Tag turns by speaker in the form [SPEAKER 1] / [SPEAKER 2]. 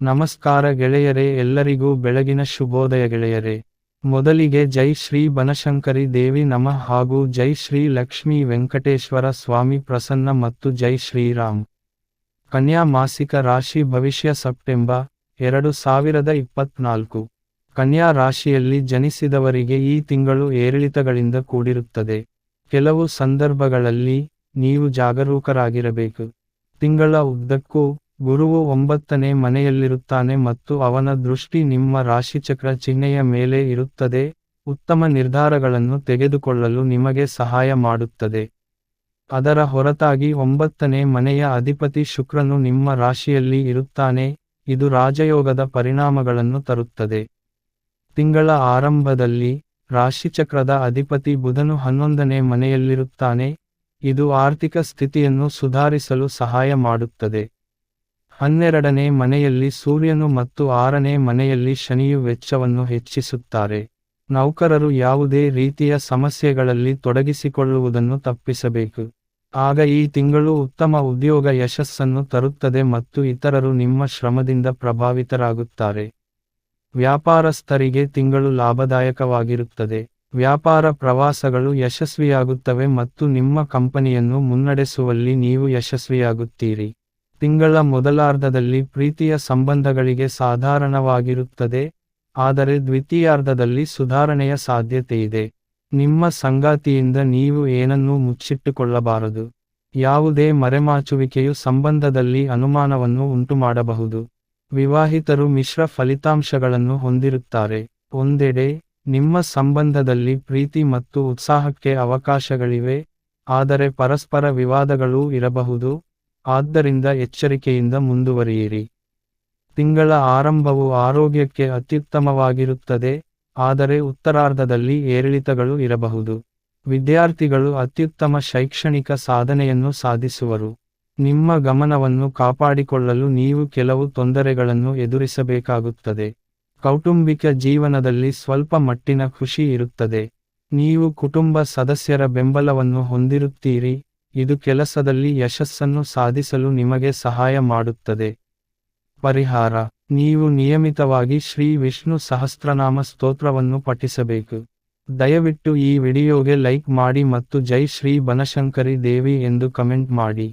[SPEAKER 1] ನಮಸ್ಕಾರ ಗೆಳೆಯರೇ, ಎಲ್ಲರಿಗೂ ಬೆಳಗಿನ ಶುಭೋದಯ ಗೆಳೆಯರೇ. ಮೊದಲಿಗೆ ಜೈ ಶ್ರೀ ಬನಶಂಕರಿ ದೇವಿ ನಮಃ ಹಾಗೂ ಜೈ ಶ್ರೀ ಲಕ್ಷ್ಮೀ ವೆಂಕಟೇಶ್ವರ ಸ್ವಾಮಿ ಪ್ರಸನ್ನ ಮತ್ತು ಜೈ ಶ್ರೀರಾಮ್ ಕನ್ಯಾ ಮಾಸಿಕ ರಾಶಿ ಭವಿಷ್ಯ ಸೆಪ್ಟೆಂಬರ್ ಎರಡು ಸಾವಿರದ ಇಪ್ಪತ್ನಾಲ್ಕು. ಕನ್ಯಾ ರಾಶಿಯಲ್ಲಿ ಜನಿಸಿದವರಿಗೆ ಈ ತಿಂಗಳು ಏರಿಳಿತಗಳಿಂದ ಕೂಡಿರುತ್ತದೆ. ಕೆಲವು ಸಂದರ್ಭಗಳಲ್ಲಿ ನೀವು ಜಾಗರೂಕರಾಗಿರಬೇಕು. ತಿಂಗಳ ಉದ್ದಕ್ಕೂ ಗುರುವು ಒಂಬತ್ತನೇ ಮನೆಯಲ್ಲಿರುತ್ತಾನೆ ಮತ್ತು ಅವನ ದೃಷ್ಟಿ ನಿಮ್ಮ ರಾಶಿಚಕ್ರ ಚಿಹ್ನೆಯ ಮೇಲೆ ಇರುತ್ತದೆ, ಉತ್ತಮ ನಿರ್ಧಾರಗಳನ್ನು ತೆಗೆದುಕೊಳ್ಳಲು ನಿಮಗೆ ಸಹಾಯ ಮಾಡುತ್ತದೆ. ಅದರ ಹೊರತಾಗಿ ಒಂಬತ್ತನೇ ಮನೆಯ ಅಧಿಪತಿ ಶುಕ್ರನು ನಿಮ್ಮ ರಾಶಿಯಲ್ಲಿ ಇರುತ್ತಾನೆ, ಇದು ರಾಜಯೋಗದ ಪರಿಣಾಮಗಳನ್ನು ತರುತ್ತದೆ. ತಿಂಗಳ ಆರಂಭದಲ್ಲಿ ರಾಶಿಚಕ್ರದ ಅಧಿಪತಿ ಬುಧನು ಹನ್ನೊಂದನೇ ಮನೆಯಲ್ಲಿರುತ್ತಾನೆ, ಇದು ಆರ್ಥಿಕ ಸ್ಥಿತಿಯನ್ನು ಸುಧಾರಿಸಲು ಸಹಾಯ ಮಾಡುತ್ತದೆ. ಹನ್ನೆರಡನೇ ಮನೆಯಲ್ಲಿ ಸೂರ್ಯನು ಮತ್ತು ಆರನೇ ಮನೆಯಲ್ಲಿ ಶನಿಯು ವೆಚ್ಚವನ್ನು ಹೆಚ್ಚಿಸುತ್ತಾರೆ. ನೌಕರರು ಯಾವುದೇ ರೀತಿಯ ಸಮಸ್ಯೆಗಳಲ್ಲಿ ತೊಡಗಿಸಿಕೊಳ್ಳುವುದನ್ನು ತಪ್ಪಿಸಬೇಕು. ಆಗ ಈ ತಿಂಗಳು ಉತ್ತಮ ಉದ್ಯೋಗ ಯಶಸ್ಸನ್ನು ತರುತ್ತದೆ ಮತ್ತು ಇತರರು ನಿಮ್ಮ ಶ್ರಮದಿಂದ ಪ್ರಭಾವಿತರಾಗುತ್ತಾರೆ. ವ್ಯಾಪಾರಸ್ಥರಿಗೆ ತಿಂಗಳು ಲಾಭದಾಯಕವಾಗಿರುತ್ತದೆ. ವ್ಯಾಪಾರ ಪ್ರವಾಸಗಳು ಯಶಸ್ವಿಯಾಗುತ್ತವೆ ಮತ್ತು ನಿಮ್ಮ ಕಂಪನಿಯನ್ನು ಮುನ್ನಡೆಸುವಲ್ಲಿ ನೀವು ಯಶಸ್ವಿಯಾಗುತ್ತೀರಿ. ತಿಂಗಳ ಮೊದಲಾರ್ಧದಲ್ಲಿ ಪ್ರೀತಿಯ ಸಂಬಂಧಗಳಿಗೆ ಸಾಧಾರಣವಾಗಿರುತ್ತದೆ, ಆದರೆ ದ್ವಿತೀಯಾರ್ಧದಲ್ಲಿ ಸುಧಾರಣೆಯ ಸಾಧ್ಯತೆಯಿದೆ ನಿಮ್ಮ ಸಂಗಾತಿಯಿಂದ ನೀವು ಏನನ್ನೂ ಮುಚ್ಚಿಟ್ಟುಕೊಳ್ಳಬಾರದು. ಯಾವುದೇ ಮರೆಮಾಚುವಿಕೆಯು ಸಂಬಂಧದಲ್ಲಿ ಅನುಮಾನವನ್ನು ಉಂಟುಮಾಡಬಹುದು. ವಿವಾಹಿತರು ಮಿಶ್ರ ಫಲಿತಾಂಶಗಳನ್ನು ಹೊಂದಿರುತ್ತಾರೆ. ಒಂದೆಡೆ, ನಿಮ್ಮ ಸಂಬಂಧದಲ್ಲಿ ಪ್ರೀತಿ ಮತ್ತು ಉತ್ಸಾಹಕ್ಕೆ ಅವಕಾಶಗಳಿವೆ, ಆದರೆ ಪರಸ್ಪರ ವಿವಾದಗಳೂ ಇರಬಹುದು. ಆದ್ದರಿಂದ ಎಚ್ಚರಿಕೆಯಿಂದ ಮುಂದುವರಿಯಿರಿ. ತಿಂಗಳ ಆರಂಭವು ಆರೋಗ್ಯಕ್ಕೆ ಅತ್ಯುತ್ತಮವಾಗಿರುತ್ತದೆ, ಆದರೆ ಉತ್ತರಾರ್ಧದಲ್ಲಿ ಏರಿಳಿತಗಳು ಇರಬಹುದು. ವಿದ್ಯಾರ್ಥಿಗಳು ಅತ್ಯುತ್ತಮ ಶೈಕ್ಷಣಿಕ ಸಾಧನೆಯನ್ನು ಸಾಧಿಸುವರು. ನಿಮ್ಮ ಗಮನವನ್ನು ಕಾಪಾಡಿಕೊಳ್ಳಲು ನೀವು ಕೆಲವು ತೊಂದರೆಗಳನ್ನು ಎದುರಿಸಬೇಕಾಗುತ್ತದೆ. ಕೌಟುಂಬಿಕ ಜೀವನದಲ್ಲಿ ಸ್ವಲ್ಪ ಮಟ್ಟಿನ ಖುಷಿ ಇರುತ್ತದೆ. ನೀವು ಕುಟುಂಬ ಸದಸ್ಯರ ಬೆಂಬಲವನ್ನು ಹೊಂದಿರುತ್ತೀರಿ. ಇದು ಕೆಲಸದಲ್ಲಿ ಯಶಸ್ಸನ್ನು ಸಾಧಿಸಲು ನಿಮಗೆ ಸಹಾಯ ಮಾಡುತ್ತದೆ. ಪರಿಹಾರ. ನೀವು ನಿಯಮಿತವಾಗಿ ಶ್ರೀ ವಿಷ್ಣು ಸಹಸ್ರನಾಮ ಸ್ತೋತ್ರವನ್ನು ಪಠಿಸಬೇಕು. ದಯವಿಟ್ಟು ಈ ವಿಡಿಯೋಗೆ ಲೈಕ್ ಮಾಡಿ ಮತ್ತು ಜೈ ಶ್ರೀ ಬನಶಂಕರಿ ದೇವಿ ಎಂದು ಕಮೆಂಟ್ ಮಾಡಿ.